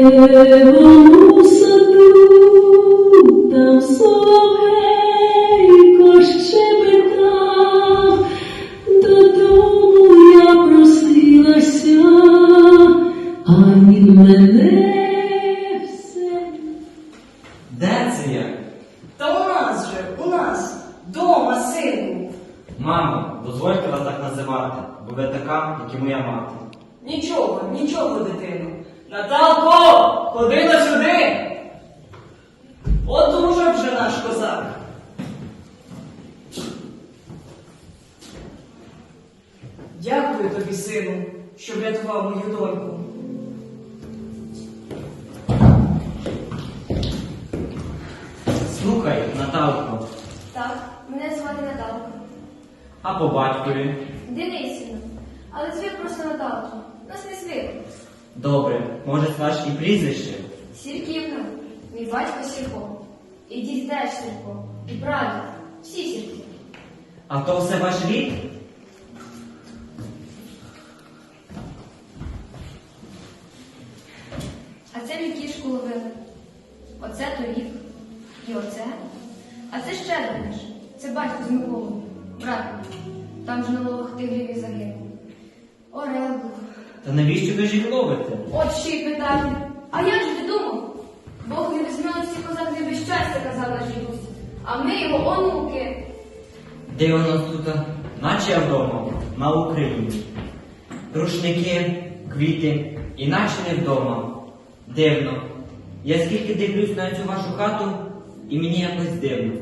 Евому саду, там соловейко щебетав, додому я просилася, а він мене все. Де це я? Та у нас же, у нас, дома, сину. Мамо, дозвольте вас так називати, бо ви така, як і моя мати. Нічого, нічого, дитино. Наталко, ходи на сюди. От уже вже наш козак. Дякую тобі, сину, що врятував мою доньку. Слухай, Наталко, Так, мене звати Наталка. а по батькові? Денисівна. Але звик просто Наталка. Нас не звик. Добре, може ваш і прізвище? Сірківна. Мій батько Сірко. І дід теж Сірко. І прадід. Всі сірки. А то все ваш рід? А це мій кішку ловили. Оце торік. І оце. А це ще наш. Це батько з Миколою. Брат. Там ж на ловах тигрів і загинув. Орел був. Та навіщо ви ж їх ловите? От ще й питання. А як же ти думав? Бог не візьме всі козак не без щастя, казав наш дідусь. А ми його онуки. Де у нас тут? Наче вдома, на Україні. Рушники, квіти, іначе не вдома. Дивно. Я скільки дивлюсь на цю вашу хату, і мені якось дивно.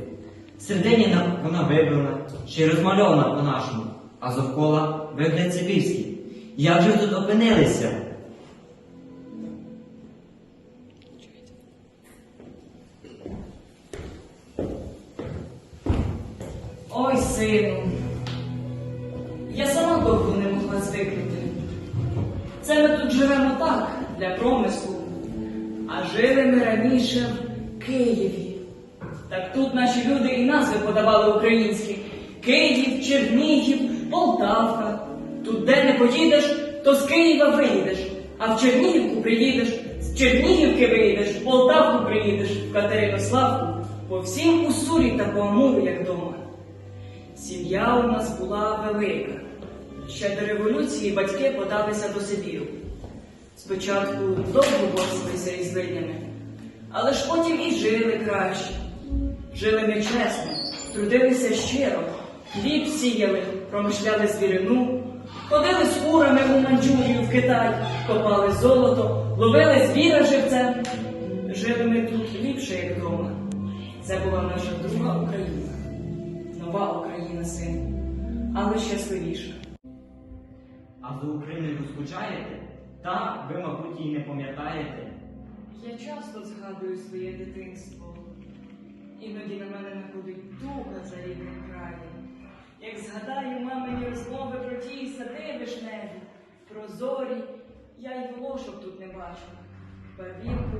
Всередині на- вона вибрана, ще й розмальована по-нашому, а довкола вигляд цивільський. Як же ви тут опинилися? Ой, сину, я сама довго не могла звикнути. Це ми тут живемо так, для промислу, а жили ми раніше в Києві. Так тут наші люди і назви подавали українські. Київ, Чернігів, Полтавка. Тут де не поїдеш, то з Києва виїдеш, а в Чернігівку приїдеш, з Чернігівки виїдеш, в Полтавку приїдеш, в Катеринославку, по всім усурі та по Амуру, як дома. Сім'я у нас була велика. Ще до революції батьки подалися до Сибіру. Спочатку довго боролися із винями, але ж потім і жили краще. Жили ми чесно, трудилися щиро, хліб сіяли, промишляли звірину, ходили з курами у Манчжурію в Китай, копали золото, ловили звіра живцем. Жили ми тут ліпше, як вдома. Це була наша друга Україна нова Україна, син, але щасливіша. А ви Україною скучаєте? Та ви, мабуть, її не пам'ятаєте. Я часто згадую своє дитинство. Іноді на мене находить духа за рідним краєм. Як згадаю мамині розмови про ті сади про зорі, я й волошок тут не бачу. Барвінку,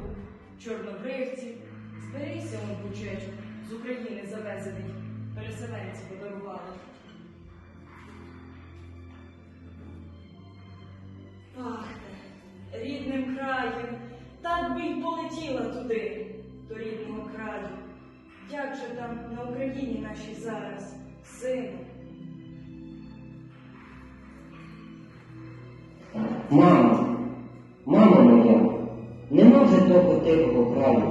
чорнобривців, зберися он бучечок, з України завезений, переселенці подарували. Пахне рідним краєм, так би й полетіла туди, до рідного краю. Як же там на Україні нашій зараз, сину? Мамо, мамо моя, нема вже того тихого краю,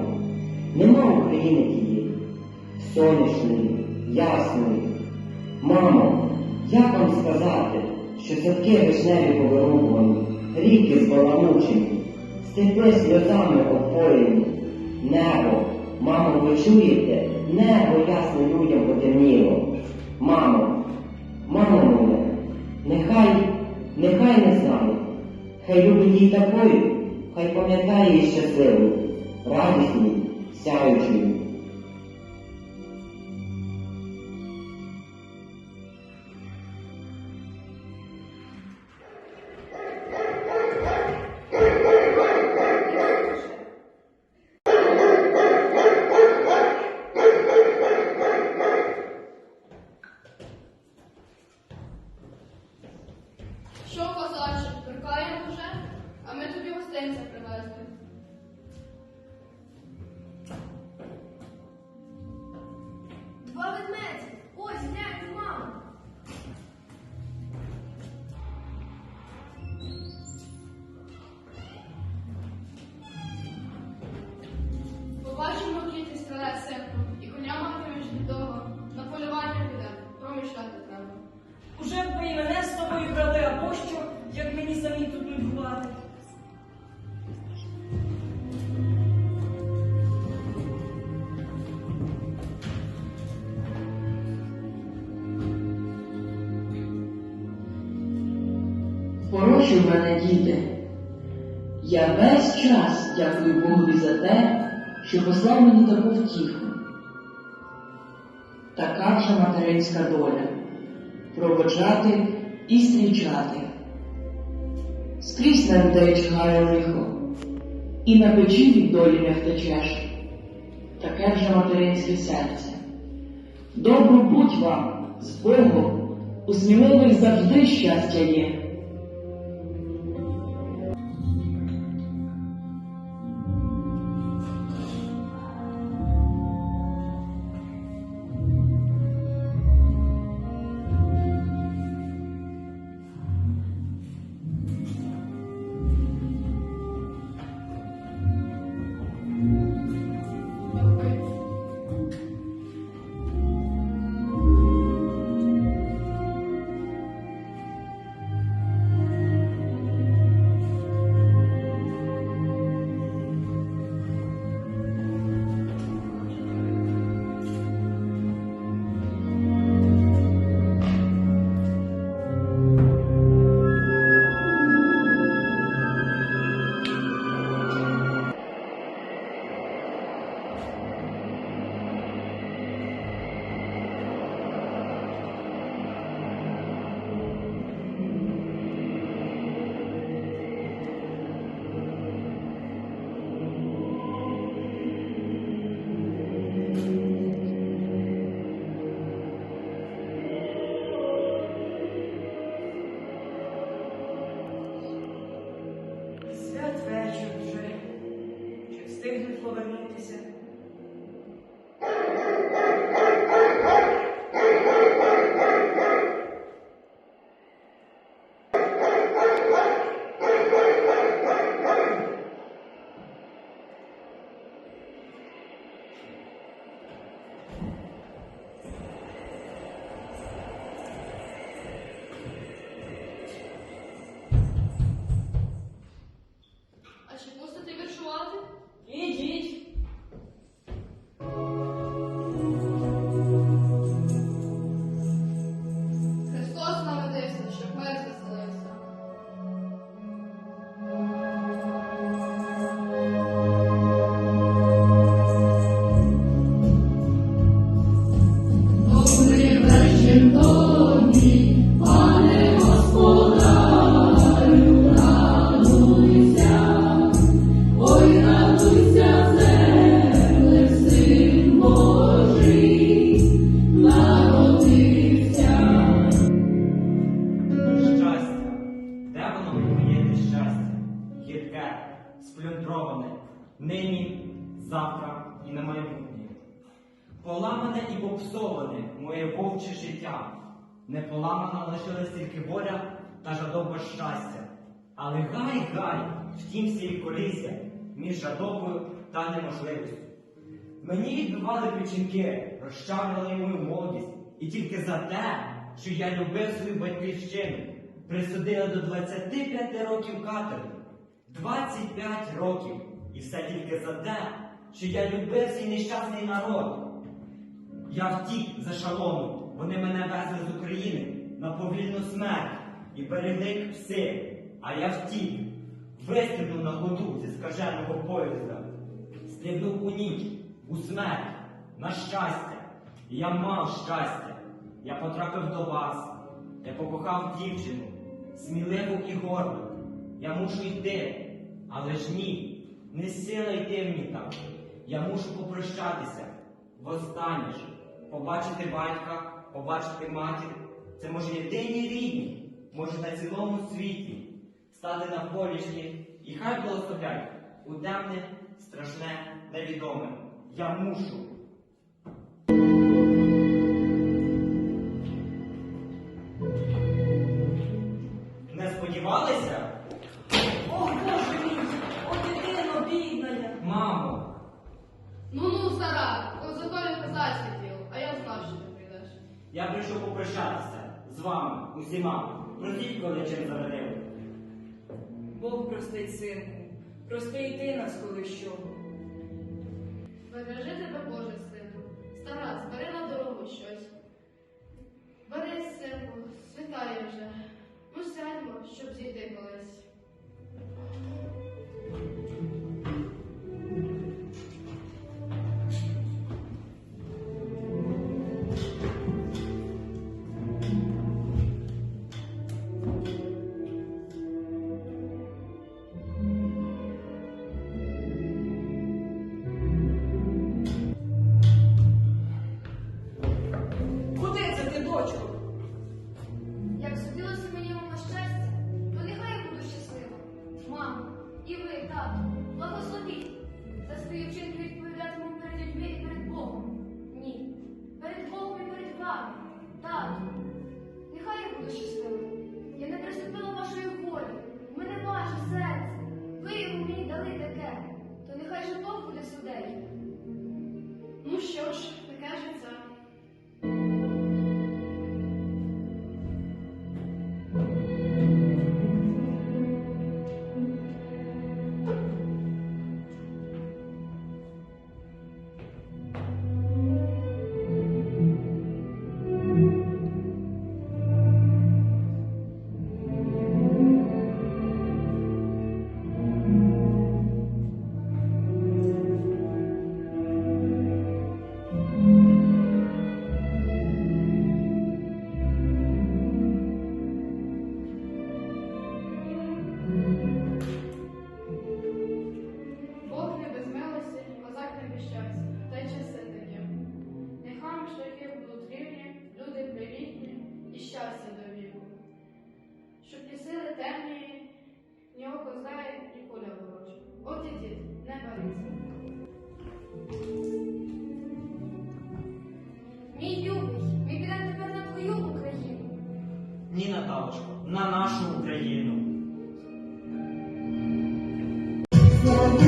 нема України тієї, сонячної, ясної. Мамо, як вам сказати, що садки вишневі повирубувані, ріки збаламучені, степи сльозами опоєні, небо, мамо, ви чуєте, небо ясно людям потемніло. Мамо, мамо моя, нехай, нехай не знає, хай любить її такою, хай пам'ятає її щасливою, радісною, сяючою. Хороші мене діти. Я весь час дякую Богові за те, що послав мені таку втіху. Така вже материнська доля проводжати і зустрічати. Скрізь на людей чхає лихо, і на печі від долі не втечеш. Таке вже материнське серце. Добру будь вам з Богом, у сміливих завжди щастя є. Поламане і попсоване моє вовче життя. Не поламана лишилась тільки воля та жадоба щастя. Але гай, гай, втім сіль колісся між жадобою та неможливістю. Мені відбивали печінки, розчавляли мою молодість, і тільки за те, що я любив свою батьківщину, присудили до 25 років каторги. 25 років. І все тільки за те, що я любив свій нещасний народ. Я втік за шалону, вони мене везли з України на повільну смерть і берегли пси, а я втік, вистрибнув на ходу зі скаженого поїзда, стрибнув у ніч, у смерть, на щастя. І я мав щастя. Я потрапив до вас, я покохав дівчину, сміливу і горду. Я мушу йти, але ж ні, не сила йти мені так. Я мушу попрощатися. Востаннє ж, побачити батька, побачити матір, це може єдині рідні, може на цілому світі, стати на полішні і хай благословлять у темне, страшне, невідоме. Я мушу. Не сподівалися? О, Боже мій, о, дитино, бідна я. Мамо, Ну ну, Я прийшов попрощатися з вами, усіма. Простіть, коли чим зарадив. Бог простить, сину, прости й ти нас коли що. Бережи тебе Боже, сину, стара, збери на дорогу щось. for me.